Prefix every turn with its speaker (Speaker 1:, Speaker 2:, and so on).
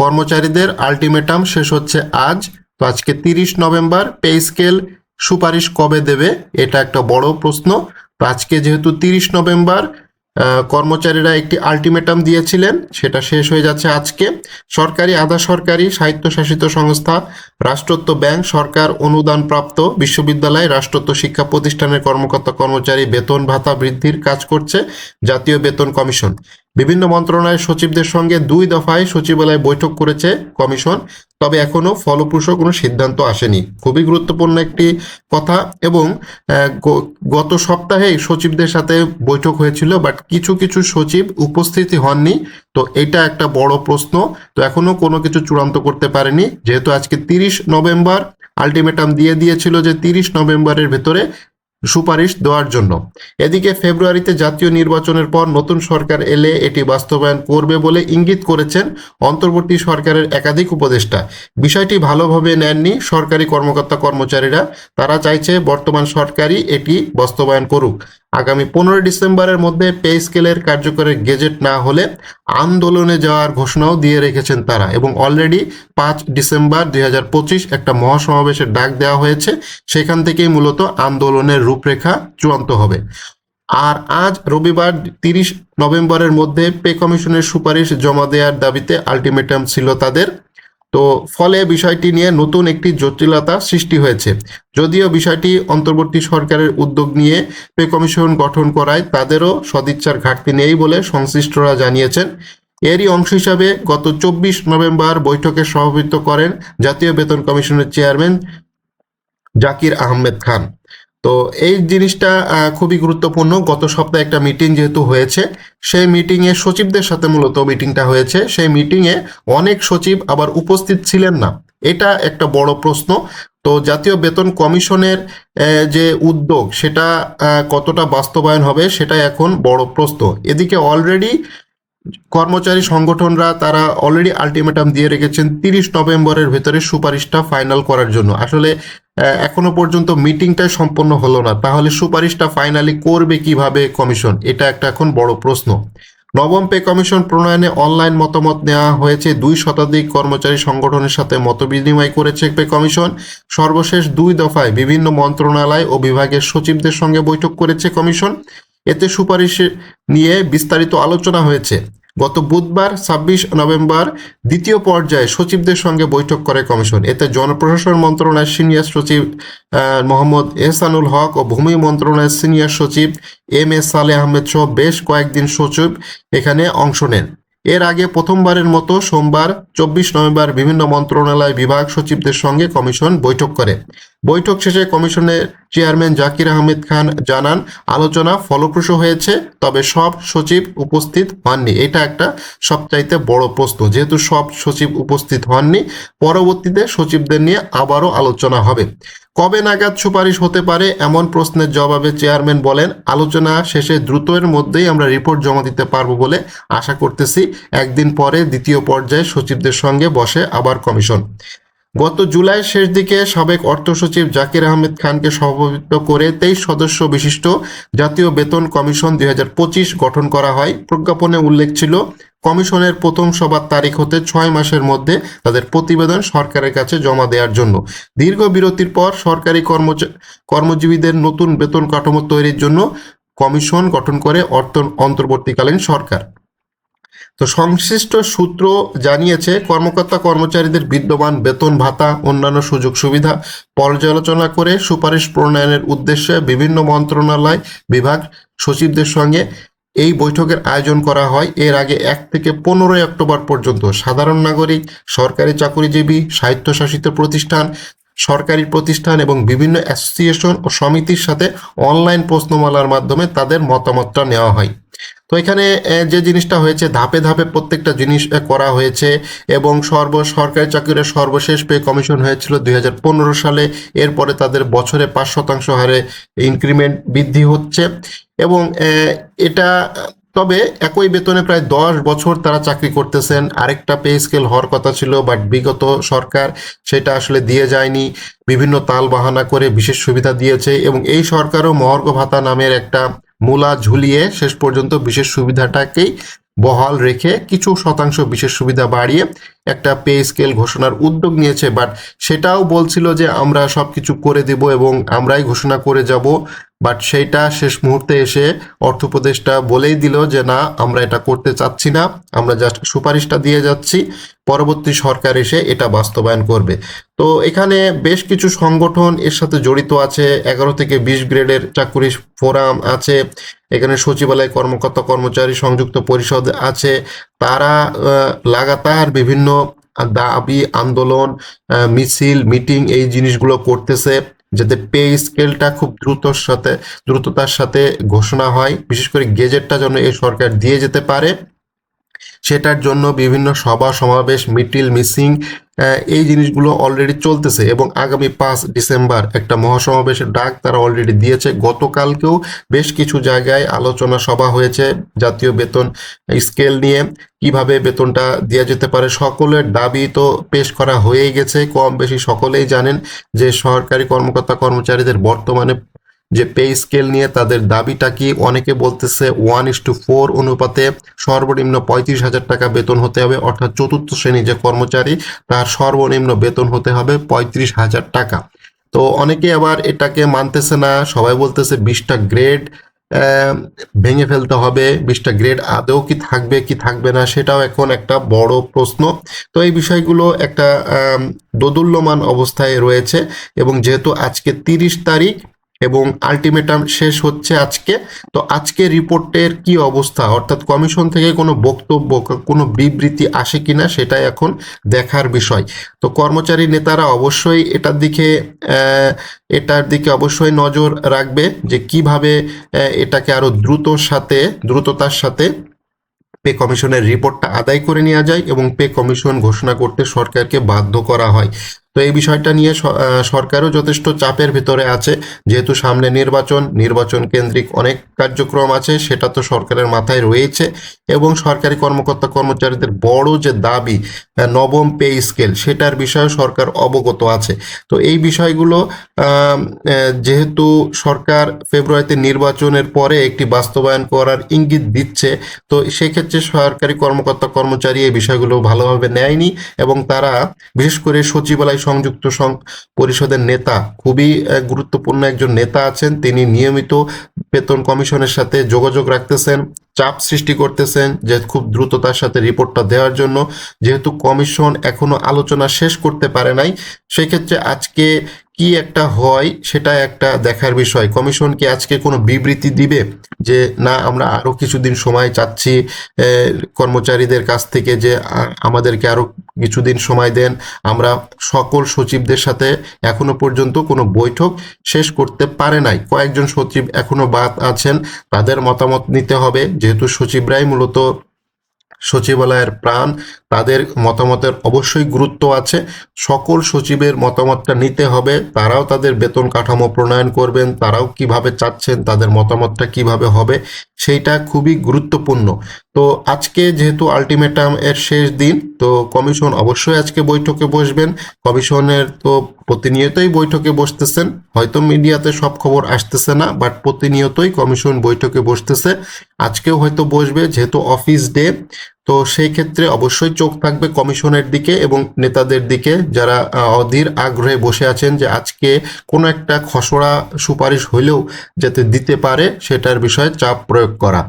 Speaker 1: কর্মচারীদের আলটিমেটাম শেষ হচ্ছে আজ। তো আজকে তিরিশ নভেম্বর, পে স্কেল সুপারিশ কবে দেবে, এটা একটা বড় প্রশ্ন। তো আজকে যেহেতু তিরিশ নভেম্বর কর্মচারীরা একটি আলটিমেটাম দিয়েছিলেন, সেটা শেষ হয়ে যাচ্ছে আজকে। সরকারি, আধা সরকারি স্বায়ত্তশাসিত সংস্থা রাষ্ট্রত্ব ব্যাংক সরকার অনুদানপ্রাপ্ত বিশ্ববিদ্যালয় রাষ্ট্রত্ব শিক্ষা প্রতিষ্ঠানের কর্মকর্তা কর্মচারী বেতন ভাতা বৃদ্ধির কাজ করছে, জাতীয় বেতন কমিশন। বিভিন্ন মন্ত্রণালয়ের সচিবদের সঙ্গে দুই দফায় সচিবালয়ে বৈঠক করেছে কমিশন, তবে এখনও ফলপ্রসূ কোনো সিদ্ধান্ত আসেনি। খুবই গুরুত্বপূর্ণ একটি কথা এবং গত সপ্তাহেই সচিবদের সাথে বৈঠক হয়েছিল, বাট কিছু কিছু সচিব উপস্থিতি হননি। তো এটা একটা বড় প্রশ্ন। তো এখনও কোনো কিছু চূড়ান্ত করতে পারেনি। যেহেতু আজকে তিরিশ নভেম্বর, আলটিমেটাম দিয়ে দিয়েছিল যে তিরিশ নভেম্বরের ভেতরে সুপারিশ দেওয়ার জন্য। এদিকে ফেব্রুয়ারিতে জাতীয় নির্বাচনের পর নতুন সরকার এলে এটি বাস্তবায়ন করবে বলে ইঙ্গিত করেছেন অন্তর্বর্তী সরকারের একাধিক উপদেষ্টা। বিষয়টি ভালোভাবে নেননি সরকারি কর্মকর্তা কর্মচারীরা তারা চাইছে বর্তমান সরকারই এটি বাস্তবায়ন করুক। আগামী পনেরোই ডিসেম্বরের মধ্যে পে স্কেলের কার্যকরের গেজেট না হলে আন্দোলনে যাওয়ার ঘোষণাও দিয়ে রেখেছেন তারা এবং অলরেডি পাঁচ ডিসেম্বর দুই হাজার পঁচিশ একটা মহাসমাবেশের ডাক দেওয়া হয়েছে। সেখান থেকেই মূলত আন্দোলনের রূপরেখা চূড়ান্ত হবে। আর আজ রবিবার তিরিশ নভেম্বরের মধ্যে পে কমিশনের সুপারিশ জমা দেওয়ার দাবিতে আলটিমেটাম ছিল তাদের। তো ফলে বিষয়টি নিয়ে নতুন একটি জটিলতা সৃষ্টি হয়েছে। যদিও বিষয়টি অন্তর্বর্তী সরকারের উদ্যোগ নিয়ে পে কমিশন গঠন করায় তাদেরও সদিচ্ছার ঘাটতি নেই বলে সংশ্লিষ্টরা জানিয়েছেন। এরই অংশ হিসাবে গত চব্বিশ নভেম্বর বৈঠকে সভাপতিত্ব করেন জাতীয় বেতন কমিশনের চেয়ারম্যান জাকির আহমেদ খান। তো এই জিনিসটা খুবই গুরুত্বপূর্ণ। গত সপ্তাহে একটা মিটিং যেহেতু হয়েছে, সেই মিটিংয়ে সচিবদের সাথে মূলত মিটিংটা হয়েছে। সেই মিটিংয়ে অনেক সচিব আবার উপস্থিত ছিলেন না। এটা একটা বড় প্রশ্ন। তো জাতীয় বেতন কমিশনের যে উদ্যোগ, সেটা কতটা বাস্তবায়ন হবে সেটা এখন বড় প্রশ্ন। এদিকে অলরেডি কর্মচারী সংগঠনরা, তারা অলরেডি আলটিমেটাম দিয়ে রেখেছেন তিরিশ নভেম্বরের ভেতরে সুপারিশটা ফাইনাল করার জন্য। আসলে এখনও পর্যন্ত মিটিংটা সম্পন্ন হলো না। তাহলে সুপারিশটা ফাইনালি করবে কীভাবে কমিশন? এটা একটা এখন বড় প্রশ্ন। নবম পে কমিশন প্রণয়নে অনলাইন মতামত নেওয়া হয়েছে। দুই শতাধিক কর্মচারী সংগঠনের সাথে মতবিনিময় করেছে পে কমিশন। সর্বশেষ দুই দফায় বিভিন্ন মন্ত্রণালয় ও বিভাগের সচিবদের সঙ্গে বৈঠক করেছে কমিশন। এতে সুপারিশ নিয়ে বিস্তারিত আলোচনা হয়েছে। গত বুধবার ছাব্বিশ নভেম্বর দ্বিতীয় পর্যায়ে সচিবদের সঙ্গে বৈঠক করে কমিশন। এতে জনপ্রশাসন মন্ত্রণালয়ের সিনিয়র সচিব মোহাম্মদ এহসানুল হক ও ভূমি মন্ত্রণালয়ের সিনিয়র সচিব এম এস সালে আহমেদ সহ বেশ কয়েকদিন সচিব এখানে অংশ নেন। এর আগে প্রথমবারের মতো সোমবার, চব্বিশ নভেম্বর বিভিন্ন মন্ত্রণালয় বিভাগ সচিবদের সঙ্গে কমিশন বৈঠক করে। বৈঠক শেষে কমিশনের চেয়ারম্যান জাকির আহমেদ খান জানান, আলোচনা ফলপ্রসূ হয়েছে, তবে সব সচিব উপস্থিত হননি। এটা একটা সবচাইতে বড় প্রশ্ন। যেহেতু সব সচিব উপস্থিত হননি, পরবর্তীতে সচিবদের নিয়ে আবারও আলোচনা হবে। কবে নাগাদ সুপারিশ হতে পারে এমন প্রশ্নের জবাবে চেয়ারম্যান বলেন, আলোচনা শেষে দ্রুতের মধ্যেই আমরা রিপোর্ট জমা দিতে পারব বলে আশা করতেছি। একদিন পরে দ্বিতীয় পর্যায়ে সচিবদের সঙ্গে বসে আবার কমিশন। গত জুলাইয়ের শেষ দিকে সাবেক অর্থ সচিব জাকির আহমেদ খানকে সভাপতিত্ব করে তেইশ সদস্য বিশিষ্ট জাতীয় বেতন কমিশন দুই হাজার পঁচিশ গঠন করা হয়। প্রজ্ঞাপনে উল্লেখ ছিল, কমিশনের প্রথম সভার তারিখ হতে ছয় মাসের মধ্যে তাদের প্রতিবেদন সরকারের কাছে জমা দেওয়ার জন্য। দীর্ঘ বিরতির পর সরকারি কর্মজীবীদের নতুন বেতন কাঠামো তৈরির জন্য কমিশন গঠন করে অর্থ, অন্তর্বর্তীকালীন সরকার। তো সংশ্লিষ্ট সূত্র জানিয়েছে, কর্মকর্তা কর্মচারীদের বিদ্যমান বেতন ভাতা, অন্যান্য সুযোগ সুবিধা পর্যালোচনা করে সুপারিশ প্রণয়নের উদ্দেশ্যে বিভিন্ন মন্ত্রণালয় বিভাগ সচিবদের সঙ্গে এই বৈঠকের আয়োজন করা হয়। এর আগে এক থেকে পনেরোই অক্টোবর পর্যন্ত সাধারণ নাগরিক, সরকারি চাকুরিজীবী, স্বায়ত্তশাসিত প্রতিষ্ঠান, সরকারি প্রতিষ্ঠান এবং বিভিন্ন অ্যাসোসিয়েশন ও সমিতির সাথে অনলাইন প্রশ্নমালার মাধ্যমে তাদের মতামতটা নেওয়া হয়। তো এখানে যে জিনিসটা হয়েছে, ধাপে ধাপে প্রত্যেকটা জিনিস করা হয়েছে এবং সর্ব, সরকারি চাকরির সর্বশেষ পে কমিশন হয়েছিল দুই হাজার পনেরো সালে। এরপরে তাদের বছরে পাঁচ শতাংশ হারে ইনক্রিমেন্ট বৃদ্ধি হচ্ছে এবং এটা, তবে একই বেতনে প্রায় দশ বছর তারা চাকরি করতেছেন। আরেকটা পে স্কেল হওয়ার কথা ছিল, বাট বিগত সরকার সেটা আসলে দিয়ে যায়নি। বিভিন্ন তাল বাহানা করে বিশেষ সুবিধা দিয়েছে এবং এই সরকারও মহর্ঘ ভাতা নামের একটা মূলা ঝুলিয়ে শেষ পর্যন্ত বিশেষ সুবিধাটাকেই বহাল রেখে কিছু শতাংশ বিশেষ সুবিধা বাড়িয়ে একটা পে স্কেল ঘোষণার উদ্যোগ নিয়েছে। বাট সেটাও বলছিল যে আমরা সব কিছু করে দেব এবং আমরাই ঘোষণা করে যাব। বাট সেইটা শেষ মুহূর্তে এসে অর্থ উপদেষ্টা বলেই দিল যে, না, আমরা এটা করতে চাচ্ছি না। আমরা জাস্ট সুপারিশটা দিয়ে যাচ্ছি। পরবর্তী সরকার এসে এটা বাস্তবায়ন করবে। তো এখানে বেশ কিছু সংগঠন এর সাথে জড়িত আছে। এগারো থেকে বিশ গ্রেডের চাকুরি ফোরাম আছে। এখানে সচিবালয় কর্মকর্তা কর্মচারী সংযুক্ত পরিষদ আছে। তারা লাগাতার বিভিন্ন দাবি, আন্দোলন মিছিল, মিটিং এই জিনিসগুলো করতেছে যাতে পে স্কেলটা খুব দ্রুতর সাথে, দ্রুততার সাথে ঘোষণা হয়। বিশেষ করে গেজেটটা যেন এই সরকার দিয়ে যেতে পারে। সেটার জন্য বিভিন্ন সভা, সমাবেশ মিটিল মিসিং এই জিনিসগুলো অলরেডি চলতেছে এবং আগামী পাঁচ ডিসেম্বর একটা মহাসমাবেশের ডাক তারা অলরেডি দিয়েছে। গতকালকেও বেশ কিছু জায়গায় আলোচনা সভা হয়েছে জাতীয় বেতন স্কেল নিয়ে, কীভাবে বেতনটা দেওয়া যেতে পারে সকলের দাবি তো পেশ করা হয়েই গেছে। কম বেশি সকলেই জানেন যে সরকারি কর্মকর্তা কর্মচারীদের বর্তমানে যে পে স্কেল নিয়ে তাদের দাবিটা কি? অনেকে বলতেছে ওয়ান ইস টু ফোর অনুপাতে সর্বনিম্ন পঁয়ত্রিশ হাজার টাকা বেতন হতে হবে, অর্থাৎ চতুর্থ শ্রেণি যে কর্মচারী, তার সর্বনিম্ন বেতন হতে হবে পঁয়ত্রিশ হাজার টাকা। তো অনেকে আবার এটাকে মানতেছে না, সবাই বলতেছে বিশটা গ্রেড ভেঙে ফেলতে হবে, বিশটা গ্রেড আদৌ কি থাকবে কি থাকবে না, সেটাও এখন একটা বড় প্রশ্ন। তো এই বিষয়গুলো একটা দোদুল্যমান অবস্থায় রয়েছে এবং যেহেতু আজকে তিরিশ তারিখ এবং আলটিমেটাম শেষ হচ্ছে আজকে। তো আজকে রিপোর্টের কি অবস্থা? অর্থাৎ কমিশন থেকে কোনো বক্তব্য, কোনো বিবৃতি আসে কিনা সেটাই এখন দেখার বিষয়। তো কর্মচারী নেতারা অবশ্যই এটার দিকে এটার দিকে অবশ্যই নজর রাখবে যে কীভাবে এটাকে আরও দ্রুত সাথে, দ্রুততার সাথে পে কমিশনের রিপোর্টটা আদায় করে নেওয়া যায় এবং পে কমিশন ঘোষণা করতে সরকারকে বাধ্য করা হয়। তো এই বিষয়টা নিয়ে সরকারও যথেষ্ট চাপের ভিতরে আছে। যেহেতু সামনে নির্বাচন নির্বাচন কেন্দ্রিক অনেক কার্যক্রম আছে, সেটা তো সরকারের মাথায় রয়েছে এবং সরকারি কর্মকর্তা কর্মচারীদের বড় যে দাবি নবম পে স্কেল, সেটার বিষয়ে সরকার অবগত আছে। তো এই বিষয়গুলো যেহেতু সরকার ফেব্রুয়ারিতে নির্বাচনের পরে একটি বাস্তবায়ন করার ইঙ্গিত দিচ্ছে, তো সেক্ষেত্রে সরকারি কর্মকর্তা কর্মচারী এই বিষয়গুলো ভালোভাবে নেয়নি এবং তারা, বিশেষ করে সচিবালয় সংযুক্ত পরিষদের নেতা, খুবই গুরুত্বপূর্ণ একজন নেতা আছেন। তিনি নিয়মিত বেতন কমিশনের সাথে যোগাযোগ রাখতেছেন। চাপ সৃষ্টি করতেছেন, যে খুব দ্রুততার সাথে রিপোর্টটা দেওয়ার জন্য। যেহেতু কমিশন এখনও আলোচনা শেষ করতে পারে নাই, সেক্ষেত্রে আজকে কি একটা হয় সেটা একটা দেখার বিষয়। কমিশন কি আজকে কোনো বিবৃতি দিবে যে না, আমরা আরও কিছুদিন সময় চাচ্ছি কর্মচারীদের কাছ থেকে যে আমাদেরকে আরও কিছুদিন সময় দেন। আমরা সকল সচিবদের সাথে এখনও পর্যন্ত কোনো বৈঠক শেষ করতে পারে নাই। কয়েকজন সচিব এখনও বাদ আছেন, তাদের মতামত নিতে হবে। যেহেতু সচিবরাই মূলত সচিবালয়ের প্রাণ, তাদের মতামতের অবশ্যই গুরুত্ব আছে। সকল সচিবের মতামতটা নিতে হবে, তারাও তাদের বেতন কাঠামো প্রণয়ন করবেন, তারাও কীভাবে চাচ্ছেন, তাদের মতামতটা কীভাবে হবে, সেইটা খুবই গুরুত্বপূর্ণ। তো আজকে যেহেতু আলটিমেটাম এর শেষ দিন, তো কমিশন অবশ্যই আজকে বৈঠকে বসবেন। কমিশনের তো প্রতিনিয়তই বৈঠকে বসতেছেন। হয়তো মিডিয়াতে সব খবর আসতেছে না বাট প্রতিনিয়তই কমিশন বৈঠকে বসতেছে। আজকেও হয়তো বসবে, যেহেতু অফিস ডে তো সেই ক্ষেত্রে অবশ্যই চোখ থাকবে কমিশনের দিকে এবং নেতাদের দিকে, যারা অধীর আগ্রহে বসে আছেন যে আজকে কোনো একটা খসড়া সুপারিশ হইলেও যাতে দিতে পারে, সেটার বিষয়ে চাপ প্রয়োগ করা।